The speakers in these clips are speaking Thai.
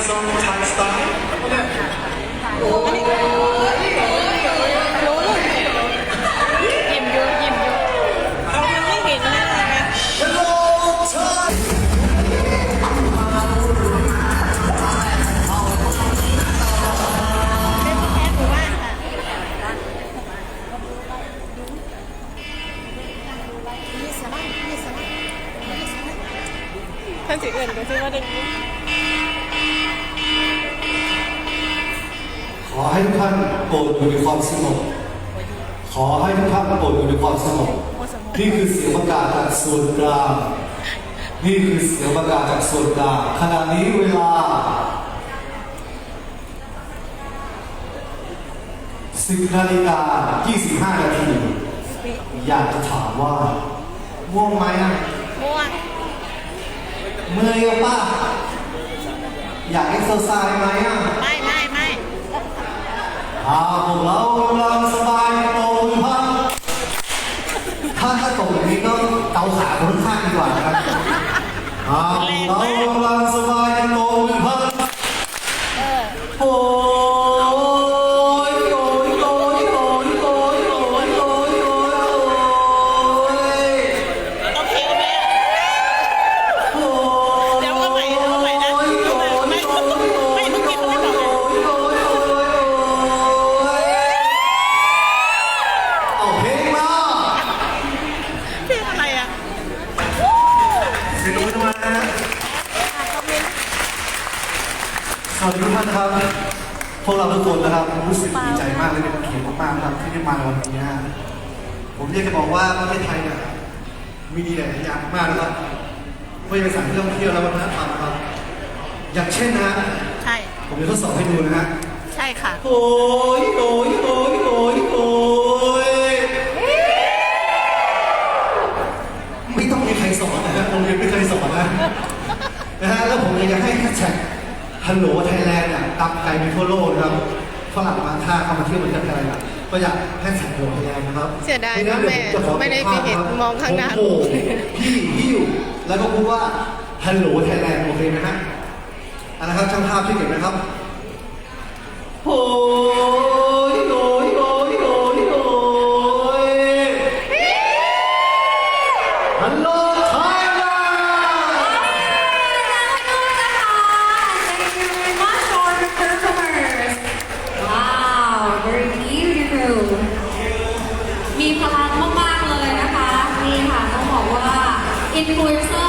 his own Thai style. ขอให้ทุกท่านโปรดอยู่ในความสงบขอให้ทุกท่านโปรดอยู่ในความสงบนี่คือเสียงประกาศจากส่วนกลางนี่คือเสียงประกาศจากส่วนกลางขณะนี้เวลา 10นาฬิกา25 นาที อยากจะถามว่าง่วงไหมอะม่วงเมื่อยหรือเปล่าอยากเอ็กซ์เซอร์ไซส์ไหมอะไม่ไม่ไม่ ถ้าพวกเรากำลังสบายตรงพักถ้าถ้าตรงนี้ก็เกาขาคนข้างดีกว่านะครับถ้าพวกเรากำลัง วกเราทุกคนนะครับรู้สึกดีใจมากและเป็นเกียรติมากๆนะครับที่ได้มาในวันนี้นะฮะผมอยากจะบอกว่าประเทศไทยเนี่ยมีดีหลายอย่างมากนะครับไม่ว่าจะเป็นสถานที่ท่องเที่ยวและวัฒนธรรมนะครับ อย่างเช่นนะฮะใช่ ผมจะทดสอบให้ดูนะฮะใช่ค่ะ โอ้ยโอ้ยโอ้ยโอ้ยโอ้ยไม่ต้องมีใครสอนนะฮะโรงเรียนไม่เคยสอนนะนะฮะแล้วผมยังให้แฮชแท็ก ฮัลโหลไทยแลนด์เนี่ยตามไกลไปทั่วโลกนะครับฝรั่งบางท่าเข้ามาเที่ยวประเทศไทยอะก็อยากแฮชแท็กฮัลโหลไทยแลนด์นะครับเสียดายทีนี้นะเดี๋วแม่ผจะขอไม่ได้ไปเห็นภพครับมองข้างหน้าผมโบกพี่พี่อยู่แล้วก็พูดว่าฮัลโหลไทยแลนด์โอเคไหมฮะเอาละครับช่างภาพช่วยเก็บนะครับโอ้ It works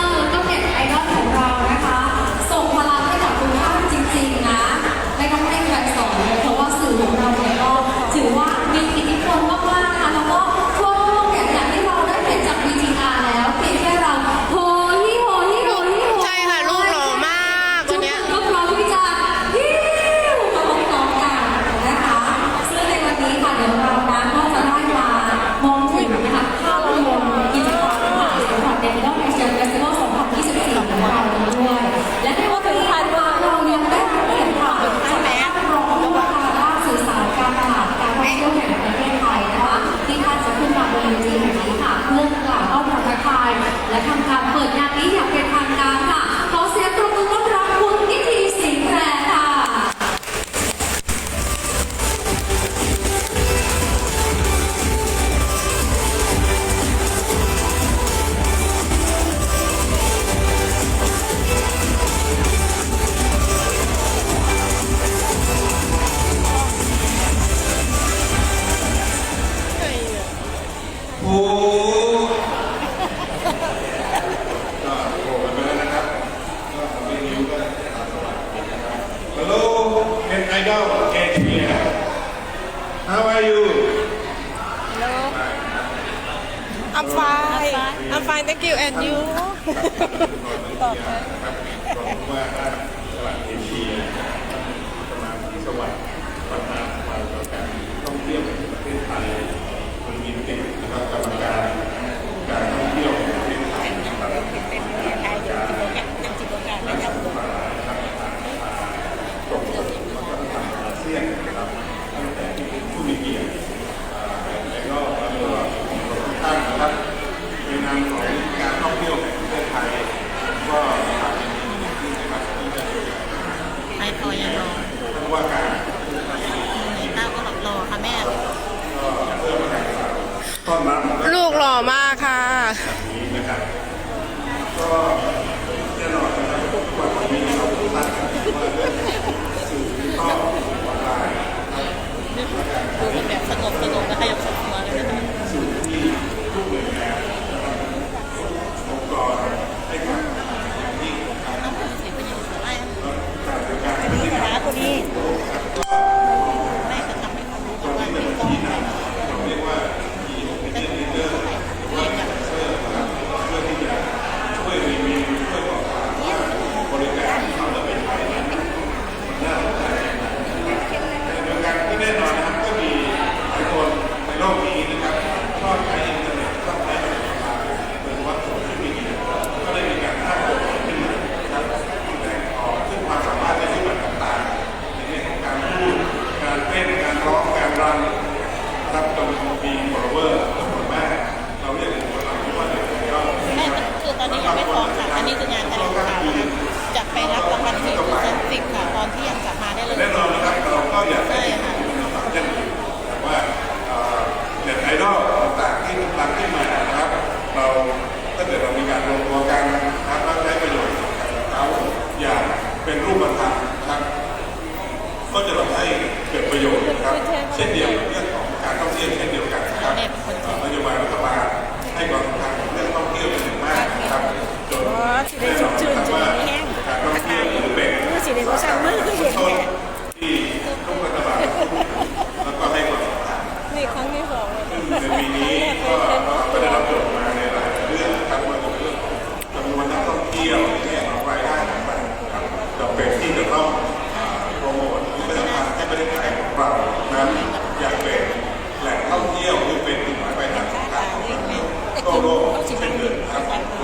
ตอบแทน นี้นะครับ ก็แน่นอนนะครับทุกวันนี้เราทุกท่านว่าเรื่องสื่อดิจิทัลออนไลน์ดูกันแบบสงบสงบนะคะยังสงบมาเลยนะคะ สื่อที่ทุกหน่วยงาน ทั่วโลกเช่นเดียวกันครับคนท่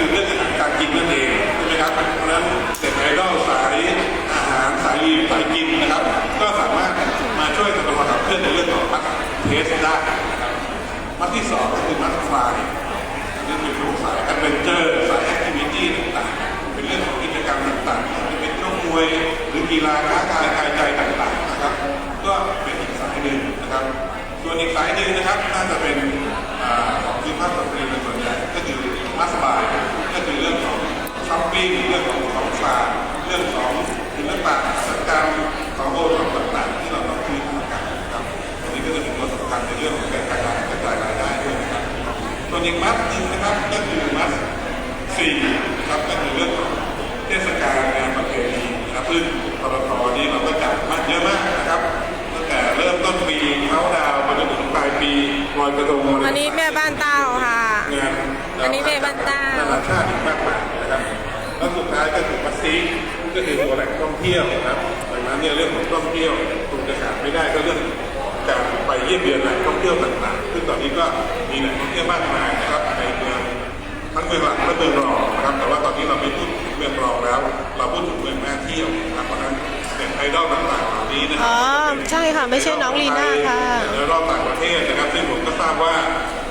คือเรื่องอาหารการกินนั่นเองใช่ไหมครับเพราะฉะนั้นเด็กไอดอลสายอาหารสายรีสายกินนะครับ ก็สามารถมาช่วยกันประกอบเพื่อนในเรื่องของมัดเทสได้นะครับมัดที่สองก็คือมัดฟลายนี่เป็นรูปสายแอดเวนเจอร์สายแอคทิวิตี้ต่างๆ เป็นเรื่องของกิจกรรมต่างๆที่เป็นช่วงมวยหรือกีฬาค้าขายกายใจต่างๆนะครับ ก็เป็นอีกสายหนึ่งนะครับ ส่วนอีกสายหนึ่งนะครับน่าจะเป็น วนอีกมัดหนึ่งนะครับก็คือมัดสี่นะครับก็คือเรื่องของเทศกาลงานประเพณีนะครับซึ่งปตทนี้เราก็จัดมัดเยอะมากนะครับตั้งแต่เริ่มต้นปีเขาดาวน์มาจนถึงปลายปีลอยกระทงอันนี้แม่บ้านเต้าค่ะ งานอันนี้แม่บ้านเต้านานาชาติอีกมากมายนะครับแล้วสุดท้ายก็คือมัสซีก็คือตัวแหล่งท่องเที่ยวนะครับดังนั้นเนี่ยเรื่องของท่องเที่ยวคุณจะขาดไม่ได้ก็เรื่องการ ไปเยี่ยมเยือนแหล่งท่องเที่ยวต่างๆ ซึ่งตอนนี้ก็มีแหล่งท่องเที่ยวมากมายนะครับในเมืองทั้งเมืองหลักและเมืองรองนะครับ แต่ว่าตอนนี้เราไม่พูดถึงเมืองรองแล้ว เราพูดถึงเมืองน่าเที่ยวนะครับเพราะฉะนั้นเด็กไอดอลต่างๆเหล่านี้นะครัอ๋อก็เป็นใช่ค่ะไม่ใช่น้องลีน่าค่ะในรอบต่างประเทศนะครับ ซึ่งผมก็ทราบว่า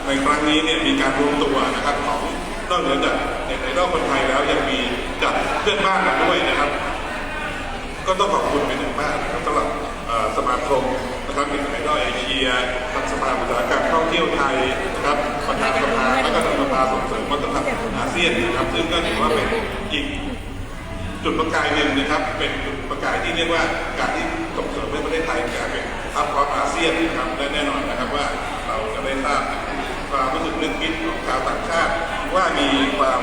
ในครั้งนี้เนี่ยมีการรวมตัวนะครับของนอกเหนือจากเด็กไอดอลคนไทยแล้วยังมีจากเพื่อนบ้านมาด้วยนะครับ ก็ต้องขอบคุณเป็นอย่างมากนะครับสำหรับเอ่อสมาคม นะครับเป็นไอดอลเอเชียทางสภาอุตสาหกรรมท่องเที่ยวไทยนะครับประธานสภาและก็ทางสภาส่งเสริมวัฒนธรรมอาเซียนนะครับ ซึ่งก็ถือว่าเป็นอีกจุดประกายหนึ่งนะครับ เป็นจุดประกายที่เรียกว่าการที่ส่งเสริมให้ประเทศไทยกลายเป็นทัพพออาเซียนนะครับและแน่นอนนะครับว่าเราจะได้ทราบความรู้สึกนึกคิดของชาวต่างชาติว่ามีความ